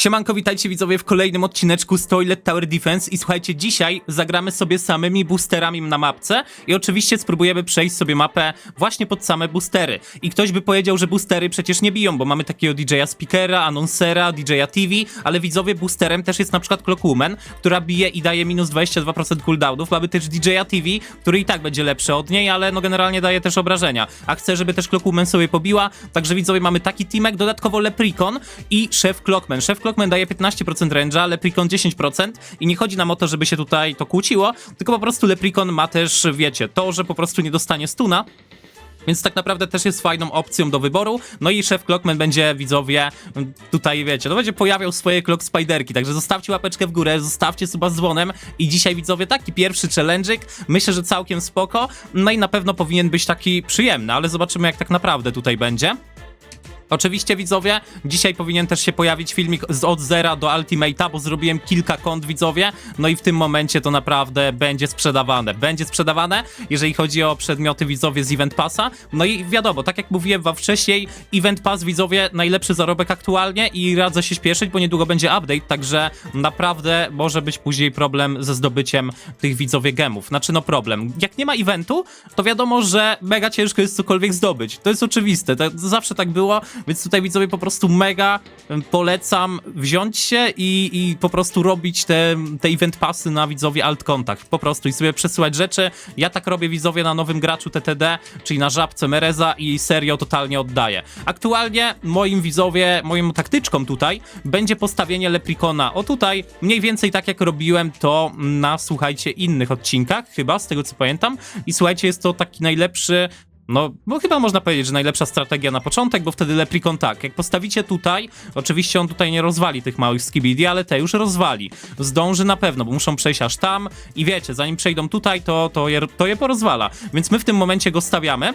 Siemanko, witajcie widzowie w kolejnym odcineczku z Toilet Tower Defense i słuchajcie, dzisiaj zagramy sobie samymi boosterami na mapce i oczywiście spróbujemy przejść sobie mapę właśnie pod same boostery. I ktoś by powiedział, że boostery przecież nie biją, bo mamy takiego DJ-a speakera, annonsera, DJ-a TV, ale widzowie boosterem też jest na przykład Clockwoman, która bije i daje minus 22% cooldownów. Mamy też DJ-a TV, który i tak będzie lepszy od niej, ale no generalnie daje też obrażenia. A chcę, żeby też Clockwoman sobie pobiła, także widzowie mamy taki teamek, dodatkowo Leprikon i Szef Clockman. Szef daje 15% range'a, Leprikon 10% i nie chodzi nam o to, żeby się tutaj to kłóciło, tylko po prostu Leprikon ma też, wiecie, to, że po prostu nie dostanie stuna, więc tak naprawdę też jest fajną opcją do wyboru. No i szef Clockman będzie, widzowie, tutaj wiecie, no będzie pojawiał swoje Clock Spiderki, także zostawcie łapeczkę w górę, zostawcie suba z dzwonem i dzisiaj, widzowie, taki pierwszy challenge'ik, myślę, że całkiem spoko, no i na pewno powinien być taki przyjemny, ale zobaczymy jak tak naprawdę tutaj będzie. Oczywiście widzowie, dzisiaj powinien też się pojawić filmik z od zera do Ultimate'a, bo zrobiłem kilka kont widzowie, no i w tym momencie to naprawdę będzie sprzedawane. Będzie sprzedawane, jeżeli chodzi o przedmioty widzowie z Event Passa. No i wiadomo, tak jak mówiłem wam wcześniej, Event Pass widzowie najlepszy zarobek aktualnie i radzę się śpieszyć, bo niedługo będzie update, także naprawdę może być później problem ze zdobyciem tych widzowie gemów. Znaczy no problem. Jak nie ma eventu, to wiadomo, że mega ciężko jest cokolwiek zdobyć. To jest oczywiste, to zawsze tak było, więc tutaj widzowie po prostu mega polecam wziąć się i, i po prostu robić te, te event passy na widzowie alt kontakt. Po prostu i sobie przesyłać rzeczy. Ja tak robię widzowie na nowym graczu TTD, czyli na żabce Mereza i serio totalnie oddaję. Aktualnie moim widzowie, moją taktyczką tutaj będzie postawienie Leprikona. O tutaj mniej więcej tak jak robiłem to na słuchajcie innych odcinkach, chyba z tego co pamiętam. I słuchajcie, jest to taki najlepszy no, bo chyba można powiedzieć, że najlepsza strategia na początek, bo wtedy Leprikon tak, jak postawicie tutaj, oczywiście on tutaj nie rozwali tych małych skibidi, ale te już rozwali. Zdąży na pewno, bo muszą przejść aż tam i wiecie, zanim przejdą tutaj, to, to, je, to je porozwala. Więc my w tym momencie go stawiamy.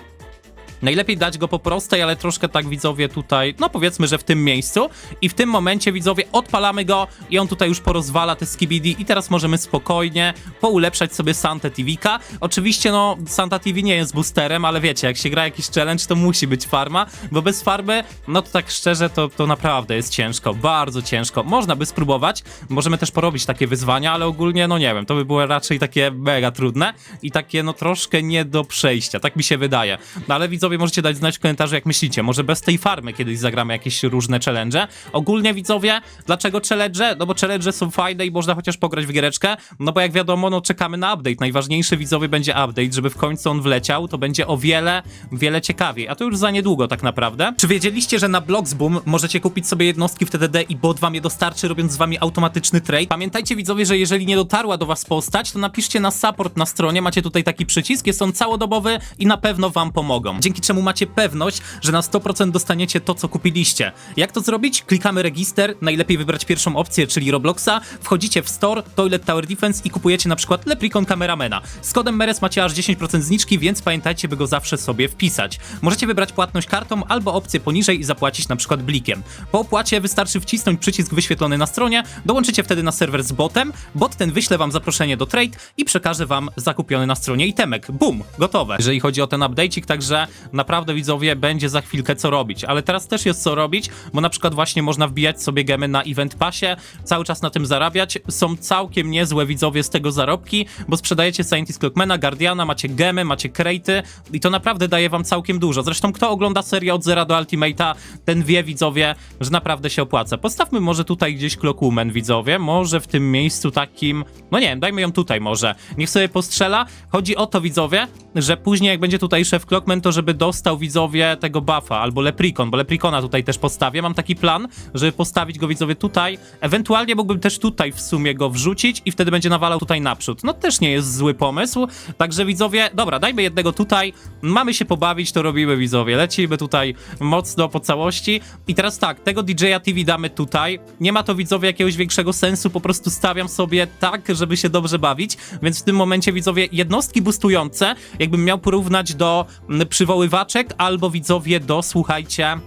Najlepiej dać go po prostej, ale troszkę tak widzowie tutaj, no powiedzmy, że w tym miejscu. I w tym momencie widzowie odpalamy go i on tutaj już porozwala te skibidi i teraz możemy spokojnie poulepszać sobie Santa TV'ka. Oczywiście no Santa TV nie jest boosterem, ale wiecie, jak się gra jakiś challenge, to musi być farma, bo bez farmy, no to tak szczerze, to, to naprawdę jest ciężko, bardzo ciężko. Można by spróbować, możemy też porobić takie wyzwania, ale ogólnie no nie wiem, to by było raczej takie mega trudne i takie no troszkę nie do przejścia, tak mi się wydaje. No ale widzowie możecie dać znać w komentarzu jak myślicie, może bez tej farmy kiedyś zagramy jakieś różne challenge. Ogólnie widzowie, dlaczego challenge? No bo challenge są fajne i można chociaż pograć w giereczkę, no bo jak wiadomo, no czekamy na update. Najważniejszy widzowie będzie update, żeby w końcu on wleciał, to będzie o wiele, wiele ciekawiej, a to już za niedługo tak naprawdę. Czy wiedzieliście, że na Bloxboom możecie kupić sobie jednostki w TDD i bot wam je dostarczy, robiąc z wami automatyczny trade? Pamiętajcie widzowie, że jeżeli nie dotarła do was postać, to napiszcie na support na stronie, macie tutaj taki przycisk, jest on całodobowy i na pewno wam pomogą. Dzięki czemu macie pewność, że na 100% dostaniecie to, co kupiliście. Jak to zrobić? Klikamy register, najlepiej wybrać pierwszą opcję, czyli Robloxa, wchodzicie w store, Toilet Tower Defense i kupujecie na przykład Leprikon Cameramana. Z kodem MERES macie aż 10% zniczki, więc pamiętajcie, by go zawsze sobie wpisać. Możecie wybrać płatność kartą albo opcję poniżej i zapłacić na przykład blikiem. Po opłacie wystarczy wcisnąć przycisk wyświetlony na stronie, dołączycie wtedy na serwer z botem, bot ten wyśle wam zaproszenie do trade i przekaże wam zakupiony na stronie itemek. Bum, gotowe. Jeżeli chodzi o ten update'ik, także naprawdę widzowie będzie za chwilkę co robić, ale teraz też jest co robić, bo na przykład właśnie można wbijać sobie gemy na event passie, cały czas na tym zarabiać. Są całkiem niezłe widzowie z tego zarobki, bo sprzedajecie Scientist Clockmana, Guardiana, macie gemy, macie crate'y i to naprawdę daje wam całkiem dużo. Zresztą kto ogląda serię od zera do Ultimate'a, ten wie widzowie, że naprawdę się opłaca. Postawmy może tutaj gdzieś Clockwoman widzowie, może w tym miejscu takim, no nie wiem, dajmy ją tutaj może. Niech sobie postrzela. Chodzi o to widzowie, że później jak będzie tutaj szef Clockman, to żeby dostał widzowie tego buffa albo Leprikon, bo Leprikona tutaj też postawię. Mam taki plan, żeby postawić go widzowie tutaj. Ewentualnie mógłbym też tutaj w sumie go wrzucić i wtedy będzie nawalał tutaj naprzód. No też nie jest zły pomysł. Także widzowie, dobra, dajmy jednego tutaj. Mamy się pobawić, to robimy widzowie. Lecimy tutaj mocno po całości. I teraz tak, tego DJ-a TV damy tutaj. Nie ma to widzowie jakiegoś większego sensu, po prostu stawiam sobie tak, żeby się dobrze bawić. Więc w tym momencie widzowie jednostki boostujące, jakbym miał porównać do mm, przywoływaczek albo widzowie do, słuchajcie,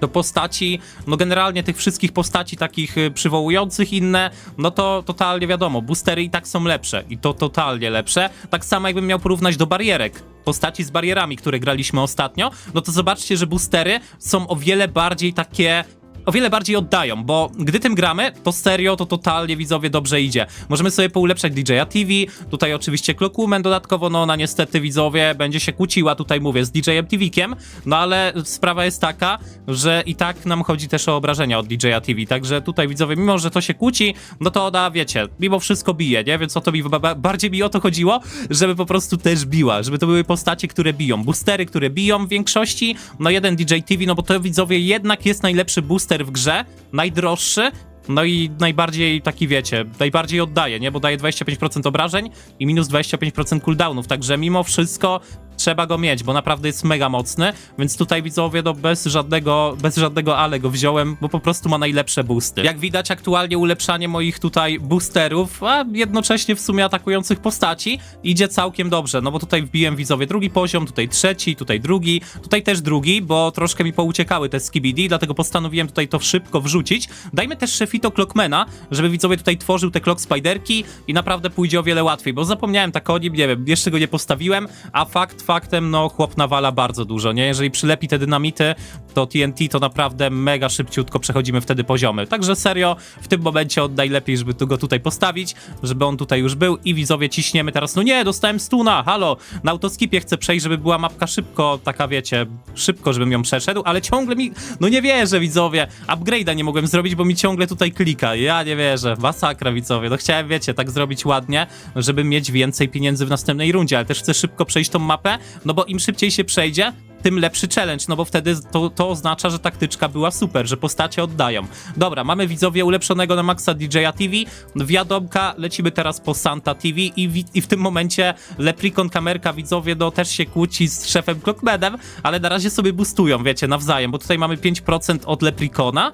do postaci, no generalnie tych wszystkich postaci takich y, przywołujących inne, no to totalnie wiadomo, boostery i tak są lepsze. I to totalnie lepsze. Tak samo jakbym miał porównać do barierek, postaci z barierami, które graliśmy ostatnio, no to zobaczcie, że boostery są o wiele bardziej takie o wiele bardziej oddają, bo gdy tym gramy, to serio, to totalnie widzowie dobrze idzie. Możemy sobie poulepszać DJ-a TV, tutaj oczywiście Clockwoman dodatkowo, no ona niestety widzowie będzie się kłóciła, tutaj mówię, z DJ-em TV-kiem, no ale sprawa jest taka, że i tak nam chodzi też o obrażenia od DJ-a TV, także tutaj widzowie, mimo że to się kłóci, no to ona, wiecie, mimo wszystko bije, nie? Więc o to mi ba- ba- bardziej mi o to chodziło, żeby po prostu też biła, żeby to były postacie, które biją, boostery, które biją w większości, no jeden DJ TV, no bo to widzowie jednak jest najlepszy booster w grze, najdroższy, no i najbardziej taki wiecie, najbardziej oddaje, nie? Bo daje 25% obrażeń i minus 25% cooldownów, także mimo wszystko trzeba go mieć, bo naprawdę jest mega mocny, więc tutaj widzowie, no bez żadnego, bez żadnego ale go wziąłem, bo po prostu ma najlepsze boosty. Jak widać aktualnie ulepszanie moich tutaj boosterów, a jednocześnie w sumie atakujących postaci idzie całkiem dobrze, no bo tutaj wbiłem widzowie drugi poziom, tutaj trzeci, tutaj drugi, tutaj też drugi, bo troszkę mi pouciekały te skibidi, dlatego postanowiłem tutaj to szybko wrzucić. Dajmy też Shefito Clockmana, żeby widzowie tutaj tworzył te Clock Spiderki i naprawdę pójdzie o wiele łatwiej, bo zapomniałem tak o nim, nie wiem, jeszcze go nie postawiłem, a fakt faktem, no chłop nawala bardzo dużo, nie? Jeżeli przylepi te dynamity, to TNT to naprawdę mega szybciutko przechodzimy wtedy poziomy. Także serio, w tym momencie od najlepiej, żeby go tutaj postawić, żeby on tutaj już był i widzowie ciśniemy teraz, no nie, dostałem stuna, halo, na autoskipie chcę przejść, żeby była mapka szybko, taka wiecie, szybko, żebym ją przeszedł, ale ciągle mi, no nie wierzę widzowie, upgrade'a nie mogłem zrobić, bo mi ciągle tutaj klika, ja nie wierzę, masakra widzowie, no chciałem wiecie, tak zrobić ładnie, żeby mieć więcej pieniędzy w następnej rundzie, ale też chcę szybko przejść tą mapę, no bo im szybciej się przejdzie, tym lepszy challenge, no bo wtedy to, to oznacza, że taktyczka była super, że postacie oddają. Dobra, mamy widzowie ulepszonego na maksa DJ-a TV, wiadomka, lecimy teraz po Santa TV i, wi- i w tym momencie Leprikon kamerka widzowie no też się kłóci z szefem Clockmanem, ale na razie sobie boostują, wiecie, nawzajem, bo tutaj mamy 5% od Leprikona,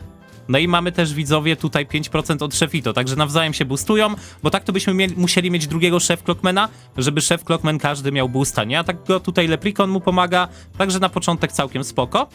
no i mamy też widzowie tutaj 5% od Szefito, także nawzajem się boostują, bo tak to byśmy mieli, musieli mieć drugiego szef Clockmana, żeby szef Clockman każdy miał boosta, nie? A tak go tutaj Leprikon mu pomaga, także na początek całkiem spoko.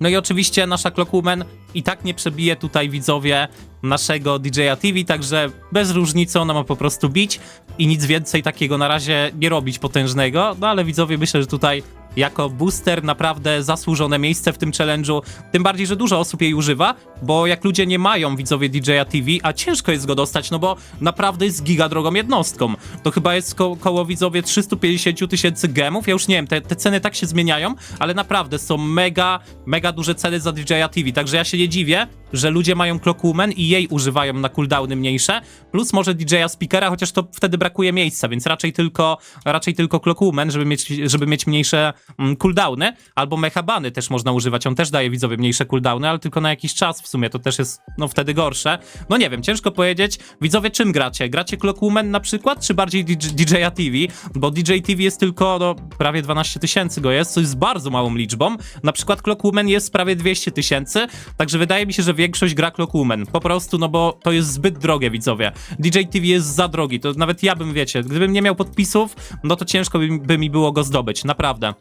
No i oczywiście nasza Clockwoman i tak nie przebije tutaj widzowie naszego DJ-a TV, także bez różnicy ona ma po prostu bić i nic więcej takiego na razie nie robić potężnego, no ale widzowie myślę, że tutaj jako booster naprawdę zasłużone miejsce w tym challenge'u, tym bardziej, że dużo osób jej używa, bo jak ludzie nie mają widzowie DJ-a TV, a ciężko jest go dostać, no bo naprawdę jest giga drogą jednostką, to chyba jest ko koło widzowie 350 tysięcy gemów, ja już nie wiem, te, te ceny tak się zmieniają, ale naprawdę są mega, mega duże ceny za DJ-a TV, także ja się nie dziwię, że ludzie mają Clockwoman i jej używają na cooldowny mniejsze, plus może DJ-a Speakera, chociaż to wtedy brakuje miejsca, więc raczej tylko, raczej tylko Clockwoman, żeby mieć, żeby mieć mniejsze cooldowny, albo Mechabany też można używać, on też daje widzowie mniejsze cooldowny, ale tylko na jakiś czas w sumie, to też jest no wtedy gorsze. No nie wiem, ciężko powiedzieć. Widzowie, czym gracie? Gracie Clockwoman na przykład, czy bardziej DJ-a TV? Bo DJ TV jest tylko, no prawie 12 tysięcy go jest, co jest bardzo małą liczbą. Na przykład Clockwoman jest prawie 200 tysięcy, także wydaje mi się, że większość gra Clockwoman. Po prostu, no bo to jest zbyt drogie, widzowie. DJ TV jest za drogi, to nawet ja bym, wiecie, gdybym nie miał podpisów, no to ciężko by, by mi było go zdobyć, naprawdę.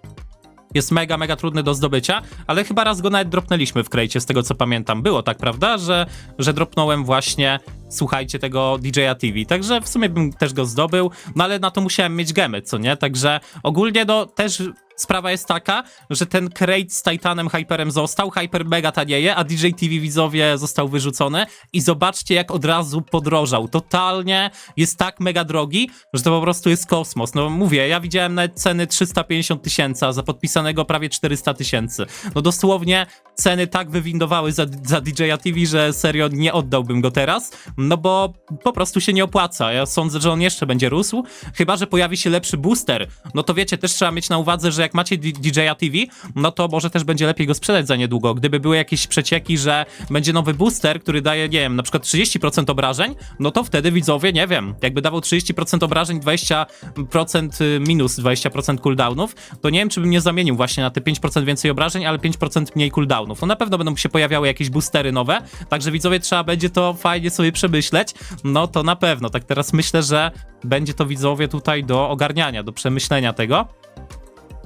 Jest mega, mega trudny do zdobycia, ale chyba raz go nawet dropnęliśmy w krejcie, z tego co pamiętam. Było tak, prawda? Że, że dropnąłem właśnie, słuchajcie, tego DJ-a TV. Także w sumie bym też go zdobył, no ale na to musiałem mieć gemy, co nie? Także ogólnie no też sprawa jest taka, że ten crate z Titanem Hyperem został, Hyper mega tanieje, a DJ TV widzowie został wyrzucony i zobaczcie jak od razu podrożał. Totalnie jest tak mega drogi, że to po prostu jest kosmos. No mówię, ja widziałem nawet ceny 350 tysięcy, a za podpisanego prawie 400 tysięcy. No dosłownie ceny tak wywindowały za, za DJ-a TV, że serio nie oddałbym go teraz, no bo po prostu się nie opłaca. Ja sądzę, że on jeszcze będzie rósł, chyba że pojawi się lepszy booster. No to wiecie, też trzeba mieć na uwadze, że jak macie DJ-a TV, no to może też będzie lepiej go sprzedać za niedługo. Gdyby były jakieś przecieki, że będzie nowy booster, który daje, nie wiem, na przykład 30% obrażeń, no to wtedy widzowie, nie wiem, jakby dawał 30% obrażeń, 20% y, minus 20% cooldownów, to nie wiem, czy bym nie zamienił właśnie na te 5% więcej obrażeń, ale 5% mniej cooldownów. No na pewno będą się pojawiały jakieś boostery nowe, także widzowie trzeba będzie to fajnie sobie przemyśleć, no to na pewno. Tak teraz myślę, że będzie to widzowie tutaj do ogarniania, do przemyślenia tego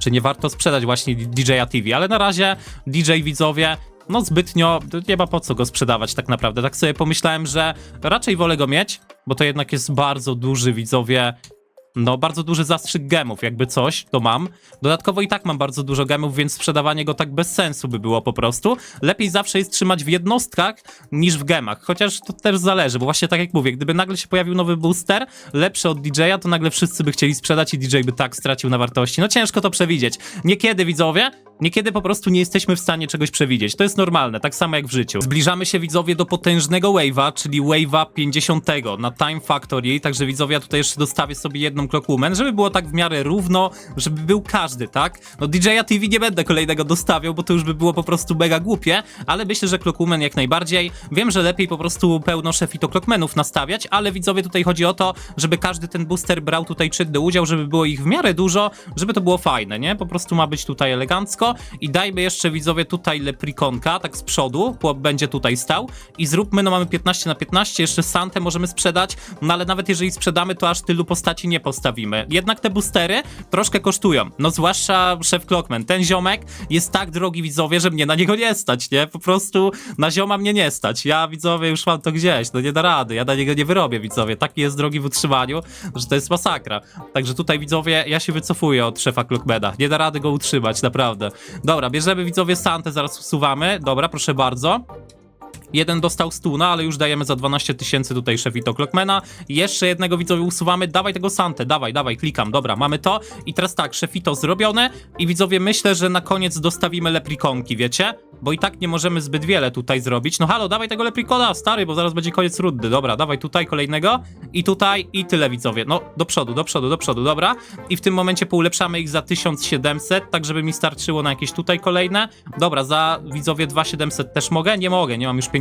czy nie warto sprzedać właśnie DJ-a TV, ale na razie DJ widzowie, no zbytnio nie ma po co go sprzedawać tak naprawdę. Tak sobie pomyślałem, że raczej wolę go mieć, bo to jednak jest bardzo duży widzowie no bardzo duży zastrzyk gemów, jakby coś, to mam. Dodatkowo i tak mam bardzo dużo gemów, więc sprzedawanie go tak bez sensu by było po prostu. Lepiej zawsze jest trzymać w jednostkach niż w gemach, chociaż to też zależy, bo właśnie tak jak mówię, gdyby nagle się pojawił nowy booster, lepszy od DJ-a, to nagle wszyscy by chcieli sprzedać i DJ by tak stracił na wartości. No ciężko to przewidzieć. Niekiedy, widzowie, niekiedy po prostu nie jesteśmy w stanie czegoś przewidzieć. To jest normalne, tak samo jak w życiu. Zbliżamy się, widzowie, do potężnego wave'a, czyli wave'a 50 na Time Factory, także widzowie, ja tutaj jeszcze dostawię sobie jedną Clockwoman, żeby było tak w miarę równo, żeby był każdy, tak? No DJ-a TV nie będę kolejnego dostawiał, bo to już by było po prostu mega głupie, ale myślę, że Clockwoman jak najbardziej. Wiem, że lepiej po prostu pełno szefito Clockmenów nastawiać, ale widzowie, tutaj chodzi o to, żeby każdy ten booster brał tutaj czynny udział, żeby było ich w miarę dużo, żeby to było fajne, nie? Po prostu ma być tutaj elegancko i dajmy jeszcze widzowie tutaj leprikonka, tak z przodu, chłop będzie tutaj stał. I zróbmy, no mamy 15 na 15, jeszcze Santę możemy sprzedać, no ale nawet jeżeli sprzedamy, to aż tylu postaci nie postawimy. Jednak te boostery troszkę kosztują, no zwłaszcza szef Clockman, ten ziomek jest tak drogi widzowie, że mnie na niego nie stać, nie? Po prostu na zioma mnie nie stać, ja widzowie już mam to gdzieś, no nie da rady, ja na niego nie wyrobię widzowie, taki jest drogi w utrzymaniu, że to jest masakra. Także tutaj widzowie, ja się wycofuję od szefa Clockmana, nie da rady go utrzymać, naprawdę. Dobra, bierzemy widzowie Santę, zaraz usuwamy, dobra, proszę bardzo. Jeden dostał stuna, ale już dajemy za 12 tysięcy tutaj szefito Clockmana. Jeszcze jednego widzowie usuwamy. Dawaj tego Santę, dawaj, dawaj, klikam. Dobra, mamy to. I teraz tak, szefito zrobione. I widzowie, myślę, że na koniec dostawimy leprikonki, wiecie? Bo i tak nie możemy zbyt wiele tutaj zrobić. No halo, dawaj tego leprikona, stary, bo zaraz będzie koniec rundy. Dobra, dawaj tutaj kolejnego. I tutaj, i tyle widzowie. No, do przodu, do przodu, do przodu, dobra. I w tym momencie poulepszamy ich za 1700, tak żeby mi starczyło na jakieś tutaj kolejne. Dobra, za widzowie 2700 też mogę? Nie mogę, nie mam już pieniędzy.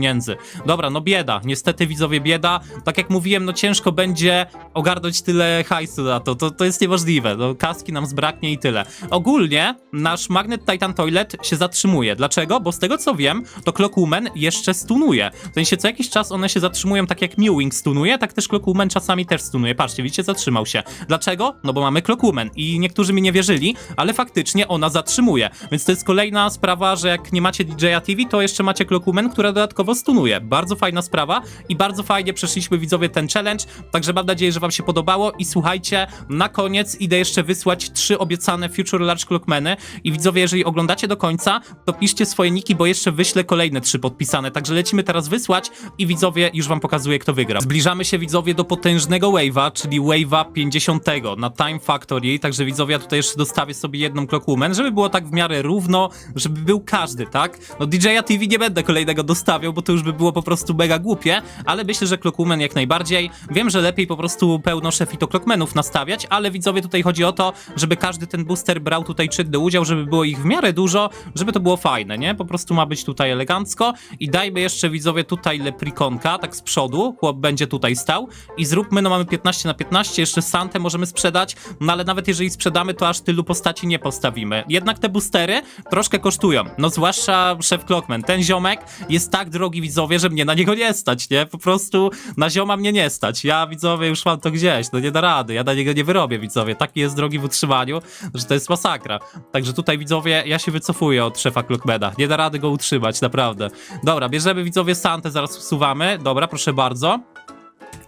Dobra, no bieda, niestety widzowie bieda. Tak jak mówiłem, no ciężko będzie ogarnąć tyle hajsu na to, to, to jest niemożliwe. No kaski nam zbraknie i tyle. Ogólnie nasz Magnet Titan Toilet się zatrzymuje. Dlaczego? Bo z tego co wiem, to Clockwoman jeszcze stunuje. W sensie co jakiś czas one się zatrzymują tak jak Mewing stunuje, tak też Clockwoman czasami też stunuje. Patrzcie, widzicie, zatrzymał się. Dlaczego? No bo mamy Clockwoman i niektórzy mi nie wierzyli, ale faktycznie ona zatrzymuje. Więc to jest kolejna sprawa, że jak nie macie DJ-a TV, to jeszcze macie Clockwoman, która dodatkowo stunuje. Bardzo fajna sprawa i bardzo fajnie przeszliśmy widzowie ten challenge, także mam nadzieję, że wam się podobało i słuchajcie, na koniec idę jeszcze wysłać trzy obiecane Future Large Clockmany i widzowie, jeżeli oglądacie do końca, to piszcie swoje niki, bo jeszcze wyślę kolejne trzy podpisane, także lecimy teraz wysłać i widzowie, już wam pokazuję, kto wygra. Zbliżamy się widzowie do potężnego wave'a, czyli wave'a 50 na Time Factory, także widzowie, ja tutaj jeszcze dostawię sobie jedną Clockwoman, żeby było tak w miarę równo, żeby był każdy, tak? No DJ-a TV nie będę kolejnego dostawiał, bo to już by było po prostu mega głupie, ale myślę, że Clockwoman jak najbardziej. Wiem, że lepiej po prostu pełno szefito Clockmenów nastawiać, ale widzowie, tutaj chodzi o to, żeby każdy ten booster brał tutaj czynny udział, żeby było ich w miarę dużo, żeby to było fajne, nie? Po prostu ma być tutaj elegancko i dajmy jeszcze widzowie tutaj leprikonka, tak z przodu, chłop będzie tutaj stał i zróbmy, no mamy 15 na 15, jeszcze Santę możemy sprzedać, no ale nawet jeżeli sprzedamy, to aż tylu postaci nie postawimy. Jednak te boostery troszkę kosztują, no zwłaszcza szef Clockman, ten ziomek jest tak drogi widzowie, że mnie na niego nie stać, nie? Po prostu na zioma mnie nie stać. Ja widzowie już mam to gdzieś, no nie da rady, ja na niego nie wyrobię widzowie. Taki jest drogi w utrzymaniu, że to jest masakra. Także tutaj widzowie, ja się wycofuję od szefa Clockmana. Nie da rady go utrzymać, naprawdę. Dobra, bierzemy widzowie Santę, zaraz usuwamy. Dobra, proszę bardzo.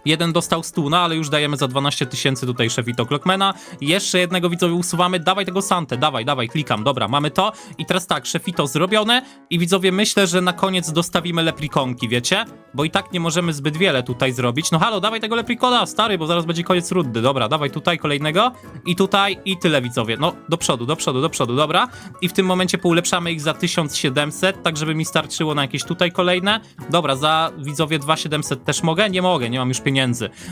Jeden dostał stuna, ale już dajemy za 12 tysięcy tutaj szefito Clockmana. Jeszcze jednego widzowie usuwamy. Dawaj tego Santę, dawaj, dawaj, klikam. Dobra, mamy to. I teraz tak, szefito zrobione. I widzowie, myślę, że na koniec dostawimy leprikonki, wiecie? Bo i tak nie możemy zbyt wiele tutaj zrobić. No halo, dawaj tego leprikona, stary, bo zaraz będzie koniec rundy. Dobra, dawaj tutaj kolejnego. I tutaj, i tyle widzowie. No, do przodu, do przodu, do przodu, dobra. I w tym momencie poulepszamy ich za 1700, tak żeby mi starczyło na jakieś tutaj kolejne. Dobra, za widzowie 2700 też mogę? Nie mogę, nie mam już pieniędzy.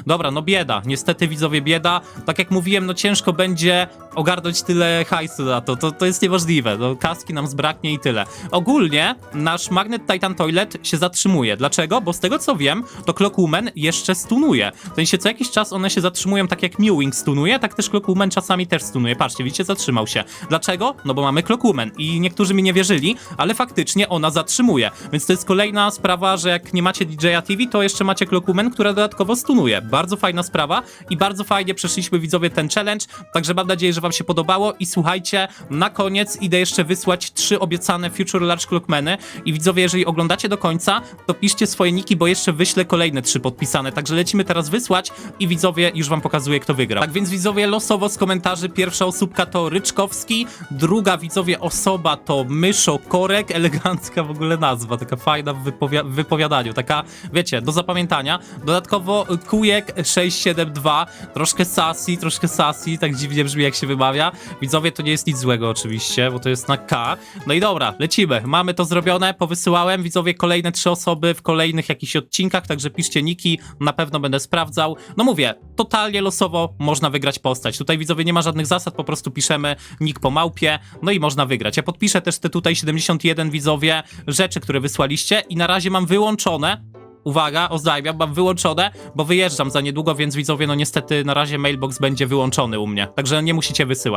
Dobra, no bieda, niestety widzowie bieda. Tak jak mówiłem, no ciężko będzie ogarnąć tyle hajsu na to, to, to jest niemożliwe. No, kaski nam zbraknie i tyle. Ogólnie nasz Magnet Titan Toilet się zatrzymuje. Dlaczego? Bo z tego co wiem, to Clockwoman jeszcze stunuje. W sensie co jakiś czas one się zatrzymują tak jak Mewing stunuje, tak też Clockwoman czasami też stunuje. Patrzcie, widzicie, zatrzymał się. Dlaczego? No bo mamy Clockwoman i niektórzy mi nie wierzyli, ale faktycznie ona zatrzymuje. Więc to jest kolejna sprawa, że jak nie macie DJ-a TV, to jeszcze macie Clockwoman, która dodatkowo stunuje. Bardzo fajna sprawa i bardzo fajnie przeszliśmy widzowie ten challenge, także mam nadzieję, że wam się podobało i słuchajcie, na koniec idę jeszcze wysłać trzy obiecane Future Large Clockmany i widzowie, jeżeli oglądacie do końca, to piszcie swoje niki, bo jeszcze wyślę kolejne trzy podpisane, także lecimy teraz wysłać i widzowie już wam pokazuję, kto wygrał. Tak więc widzowie, losowo z komentarzy pierwsza osóbka to Ryczkowski, druga widzowie osoba to Myszo Korek, elegancka w ogóle nazwa, taka fajna w wypowiadaniu, taka, wiecie, do zapamiętania. Dodatkowo Kujek 672, troszkę sassy, troszkę sassy, tak dziwnie brzmi jak się wymawia. Widzowie, to nie jest nic złego oczywiście, bo to jest na K. No i dobra, lecimy, mamy to zrobione, powysyłałem, widzowie, kolejne trzy osoby w kolejnych jakichś odcinkach, także piszcie niki, na pewno będę sprawdzał. No mówię, totalnie losowo można wygrać postać. Tutaj widzowie nie ma żadnych zasad, po prostu piszemy nick po małpie, no i można wygrać. Ja podpiszę też te tutaj 71 widzowie rzeczy, które wysłaliście i na razie mam wyłączone Uwaga, oznajmiam, mam wyłączone, bo wyjeżdżam za niedługo, więc widzowie, no niestety na razie mailbox będzie wyłączony u mnie. Także nie musicie wysyłać.